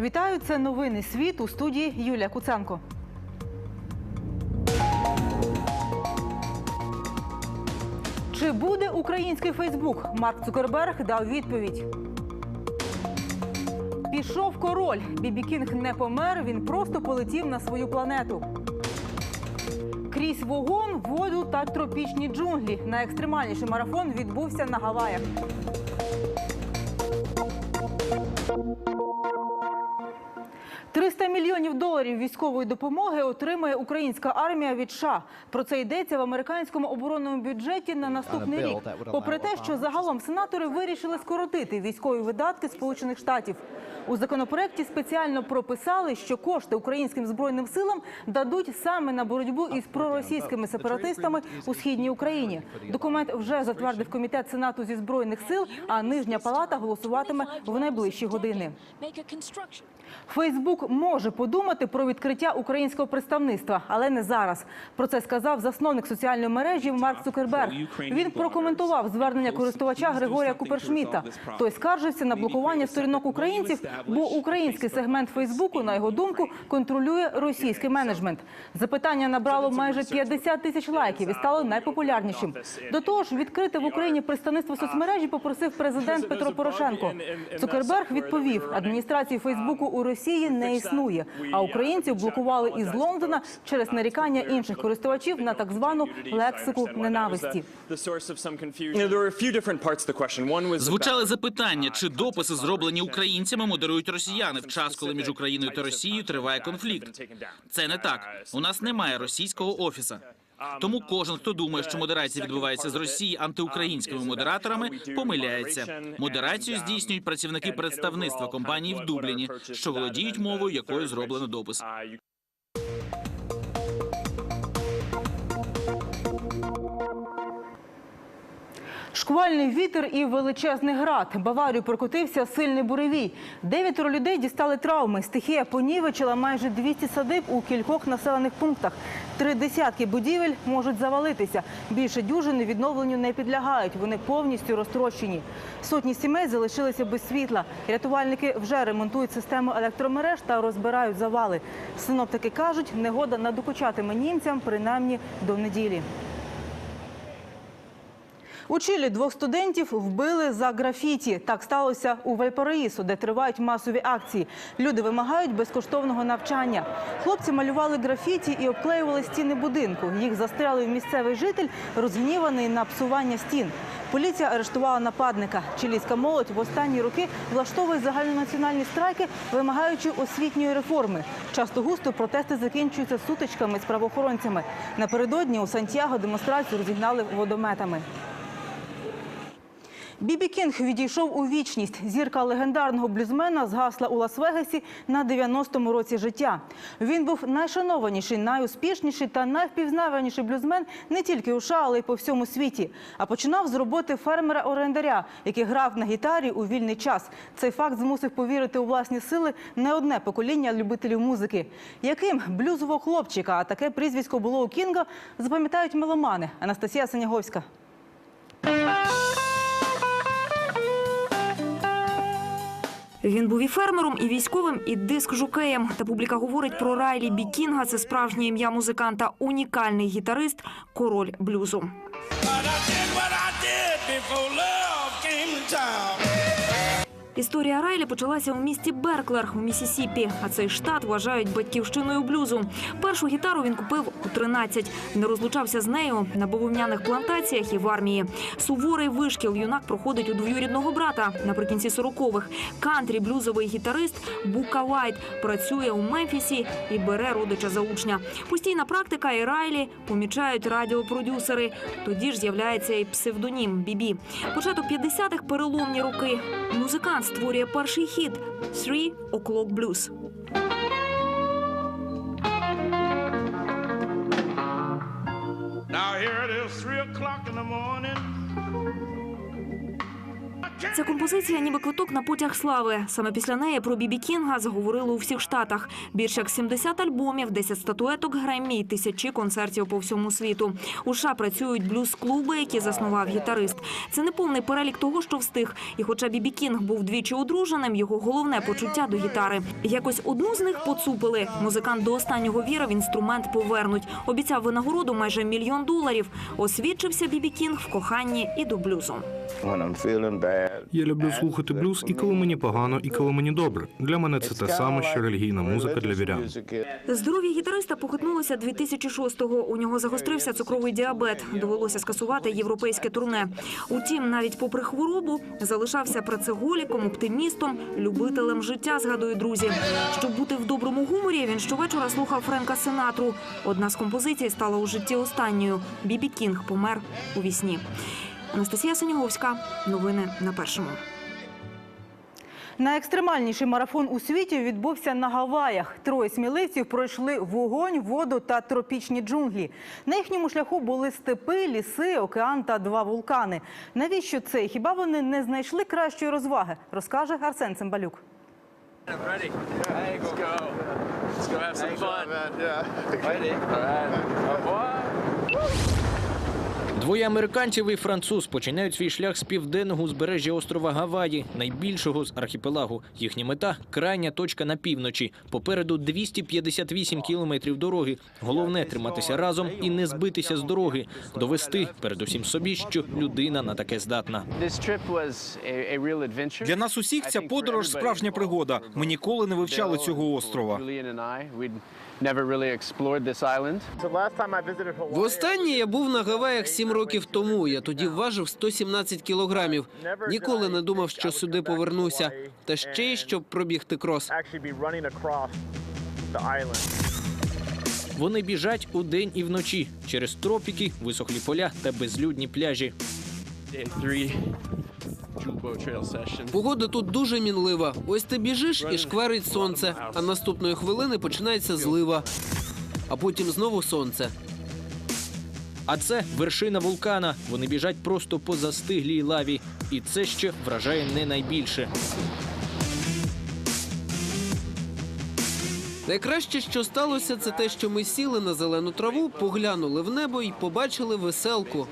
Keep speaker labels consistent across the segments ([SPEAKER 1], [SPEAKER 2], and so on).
[SPEAKER 1] Вітаю, це новини світ у студії Юлія Куценко. Чи буде український Фейсбук? Марк Цукерберг дав відповідь. Пішов король. Бібі Кінг не помер, він просто полетів на свою планету. Крізь вогонь, воду та тропічні джунглі. Найекстремальніший марафон відбувся на Гаваях. Мільйонів доларів військової допомоги отримає українська армія від США. Про це йдеться в американському оборонному бюджеті на наступний рік. Попри те, що загалом сенатори вирішили скоротити військові видатки Сполучених Штатів. У законопроекті спеціально прописали, що кошти українським збройним силам дадуть саме на боротьбу із проросійськими сепаратистами у східній Україні. Документ вже затвердив комітет сенату зі збройних сил, а нижня палата голосуватиме в найближчі години. Фейсбук може подумати про відкриття українського представництва, але не зараз. Про це сказав засновник соціальної мережі Марк Цукерберг. Він прокоментував звернення користувача Григорія Купершміта. Той скаржився на блокування сторінок українців, бо український сегмент Фейсбуку, на його думку, контролює російський менеджмент. Запитання набрало майже 50 тисяч лайків і стало найпопулярнішим. До того ж, відкрити в Україні представництво соцмережі попросив президент Петро Порошенко. Цукерберг відповів: адміністрації Фейсбуку у Росії не існує, а українців блокували із Лондона через нарікання інших користувачів на так звану лексику ненависті.
[SPEAKER 2] Звучали запитання, чи дописи, зроблені українцями, модерують росіяни в час, коли між Україною та Росією триває конфлікт. Це не так. У нас немає російського офіса. Тому кожен, хто думає, що модерація відбувається з Росії антиукраїнськими модераторами, помиляється. Модерацію здійснюють працівники представництва компанії в Дубліні, що володіють мовою, якою зроблено допис.
[SPEAKER 1] Шквальний вітер і величезний град. Баварію прокотився сильний буревій. Дев'ятеро людей дістали травми. Стихія понівечила майже 200 садиб у кількох населених пунктах. Три десятки будівель можуть завалитися. Більше дюжини відновленню не підлягають. Вони повністю розтрощені. Сотні сімей залишилися без світла. Рятувальники вже ремонтують систему електромереж та розбирають завали. Синоптики кажуть, негода надокучатиме німцям принаймні до неділі. У Чилі двох студентів вбили за графіті. Так сталося у Вальпараїсу, де тривають масові акції. Люди вимагають безкоштовного навчання. Хлопці малювали графіті і обклеювали стіни будинку. Їх застрелив місцевий житель, розгніваний на псування стін. Поліція арештувала нападника. Чилійська молодь в останні роки влаштовує загальнонаціональні страйки, вимагаючи освітньої реформи. Часто густо протести закінчуються сутичками з правоохоронцями. Напередодні у Сантьяго демонстрацію розігнали водометами. Бібі Кінг відійшов у вічність. Зірка легендарного блюзмена згасла у Лас-Вегасі на 90-му році життя. Він був найшанованіший, найуспішніший та найвпізнаваніший блюзмен не тільки у США, але й по всьому світі. А починав з роботи фермера-орендаря, який грав на гітарі у вільний час. Цей факт змусив повірити у власні сили не одне покоління любителів музики. Яким блюзового хлопчика, а таке прізвисько було у Кінга, запам'ятають меломани. Анастасія Синяговська.
[SPEAKER 3] Він був і фермером, і військовим, і диск жукеєм. Та публіка говорить про Райлі Бікінга. Це справжнє ім'я музиканта, унікальний гітарист, король блюзу.
[SPEAKER 4] But I did what I did before love came to town.
[SPEAKER 3] Історія Райлі почалася у місті Берклер у Місісіпі, а цей штат вважають батьківщиною блюзу. Першу гітару він купив у 13. Не розлучався з нею на бавовняних плантаціях і в армії. Суворий вишкіл юнак проходить у двоюрідного брата наприкінці 40-х. Кантрі блюзовий гітарист Бука Вайт працює у Мемфісі і бере родича за учня. Постійна практика і Райлі помічають радіопродюсери. Тоді ж з'являється і псевдонім Бібі. Початок 50-х – переломні роки. Музикант створює перший хіт «Three O'Clock Blues».
[SPEAKER 4] Now here it is, three o'clock in the morning.
[SPEAKER 3] Ця композиція ніби квиток на потяг слави. Саме після неї про Бібі Кінга заговорили у всіх штатах. Більше як 70 альбомів, 10 статуеток Греммі і тисячі концертів по всьому світу. У США працюють блюз-клуби, які заснував гітарист. Це не повний перелік того, що встиг. І хоча Бібі Кінг був двічі одруженим, його головне почуття до гітари. Якось одну з них поцупили. Музикант до останнього вірив, інструмент повернуть. Обіцяв винагороду майже мільйон доларів. Освідчився Бібі Кінг в коханні і до блюзу.
[SPEAKER 5] Я люблю слухати блюз і коли мені погано, і коли мені добре. Для мене це те саме, що релігійна музика для вірян.
[SPEAKER 3] Здоров'я гітариста похитнулося 2006-го. У нього загострився цукровий діабет. Довелося скасувати європейське турне. Утім, навіть попри хворобу, залишався працеголіком, оптимістом, любителем життя, згадують друзі. Щоб бути в доброму гуморі, він щовечора слухав Френка Синатру. Одна з композицій стала у житті останньою. Бібі Кінг помер у вісні. Анастасія Сеніговська. Новини на першому.
[SPEAKER 1] Найекстремальніший марафон у світі відбувся на Гаваях. Троє сміливців пройшли вогонь, воду та тропічні джунглі. На їхньому шляху були степи, ліси, океан та два вулкани. Навіщо це? Хіба вони не знайшли кращої розваги? Розкаже Арсен Цимбалюк.
[SPEAKER 6] Двоє американців і француз починають свій шлях з південного узбережжя острова Гаваї, найбільшого з архіпелагу. Їхня мета крайня точка на півночі. Попереду 258 кілометрів дороги. Головне триматися разом і не збитися з дороги, довести передусім собі, що людина на таке здатна.
[SPEAKER 7] Для нас усіх ця подорож справжня пригода. Ми ніколи не вивчали цього острова.
[SPEAKER 8] Востаннє я був на Гаваях сім років тому. Я тоді важив 117 кілограмів. Ніколи не думав, що сюди повернуся. Та ще й щоб пробігти крос.
[SPEAKER 6] Вони біжать удень і вночі через тропіки, висохлі поля та безлюдні пляжі.
[SPEAKER 8] Погода тут дуже мінлива. Ось ти біжиш і шкварить сонце, а наступної хвилини починається злива. А потім знову сонце.
[SPEAKER 6] А це вершина вулкана. Вони біжать просто по застиглій лаві. І це ще вражає не найбільше.
[SPEAKER 8] Найкраще, що сталося, це те, що ми сіли на зелену траву, поглянули в небо і побачили веселку.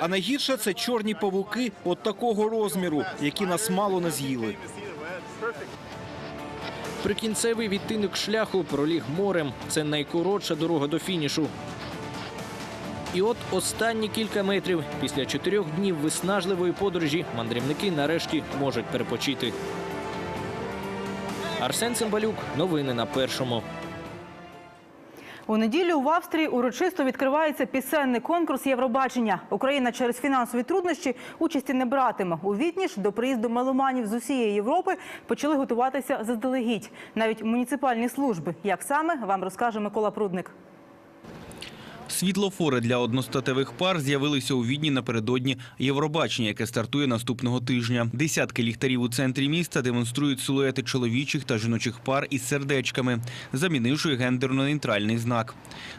[SPEAKER 7] А найгірше це чорні павуки от такого розміру, які нас мало не з'їли.
[SPEAKER 6] Прикінцевий відтинок шляху проліг морем. Це найкоротша дорога до фінішу. І от останні кілька метрів після чотирьох днів виснажливої подорожі мандрівники нарешті можуть перепочити. Арсен Цимбалюк. Новини на першому.
[SPEAKER 1] У неділю в Австрії урочисто відкривається пісенний конкурс Євробачення. Україна через фінансові труднощі участі не братиме. У Відні ж до приїзду меломанів з усієї Європи почали готуватися заздалегідь. Навіть муніципальні служби. Як саме вам розкаже Микола Прудник.
[SPEAKER 7] Світлофори для одностатевих пар з'явилися у Відні напередодні Євробачення, яке стартує наступного тижня. Десятки ліхтарів у центрі міста демонструють силуети чоловічих та жіночих пар із сердечками, замінивши гендерно-нейтральний знак.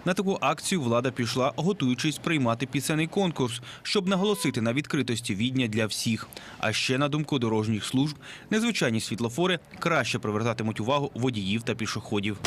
[SPEAKER 7] На таку акцію влада пішла, готуючись приймати пісенний конкурс, щоб наголосити на відкритості відня для всіх. А ще на думку дорожніх служб, незвичайні світлофори краще привертатимуть увагу водіїв та пішоходів.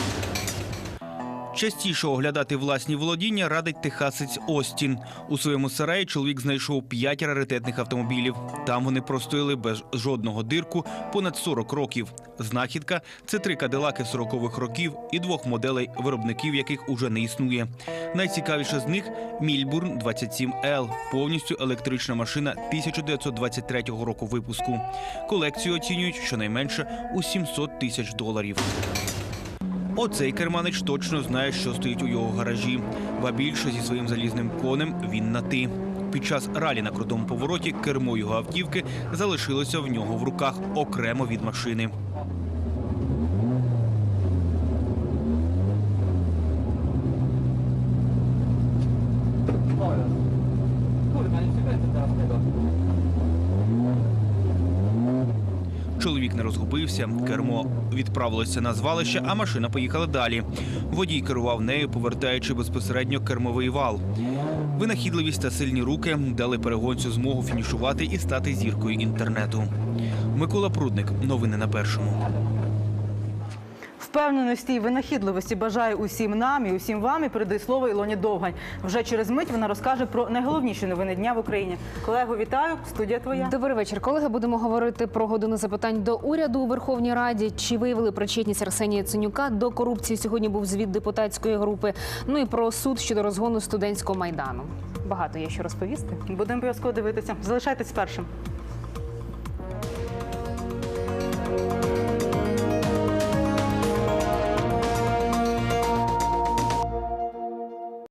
[SPEAKER 7] Частіше оглядати власні володіння радить техасець Остін. У своєму сараї чоловік знайшов п'ять раритетних автомобілів. Там вони простояли без жодного дирку понад 40 років. Знахідка це три кадилаки 40-х років і двох моделей, виробників яких уже не існує. Найцікавіше з них Мільбурн 27L, повністю електрична машина 1923 року випуску. Колекцію оцінюють щонайменше у 700 тисяч доларів. Оцей керманич точно знає, що стоїть у його гаражі. Ба більше зі своїм залізним конем він на ти. Під час ралі на крутому повороті кермо його автівки залишилося в нього в руках окремо від машини. Чоловік не розгубився, кермо відправилося на звалище, а машина поїхала далі. Водій керував нею, повертаючи безпосередньо кермовий вал. Винахідливість та сильні руки дали перегонцю змогу фінішувати і стати зіркою інтернету. Микола Прудник. Новини на першому.
[SPEAKER 1] Впевненості і винахідливості бажаю усім нам і усім вам і передаю слово Ілоні Довгань. Вже через мить вона розкаже про найголовніші новини дня в Україні. Колего, вітаю. Студія твоя.
[SPEAKER 9] Добрий вечір, колеги. Будемо говорити про годину запитань до уряду у Верховній Раді. Чи виявили причетність Арсенія Ценюка до корупції? Сьогодні був звіт депутатської групи. Ну і про суд щодо розгону студентського майдану. Багато є що розповісти.
[SPEAKER 1] Будемо обов'язково дивитися. Залишайтесь першим.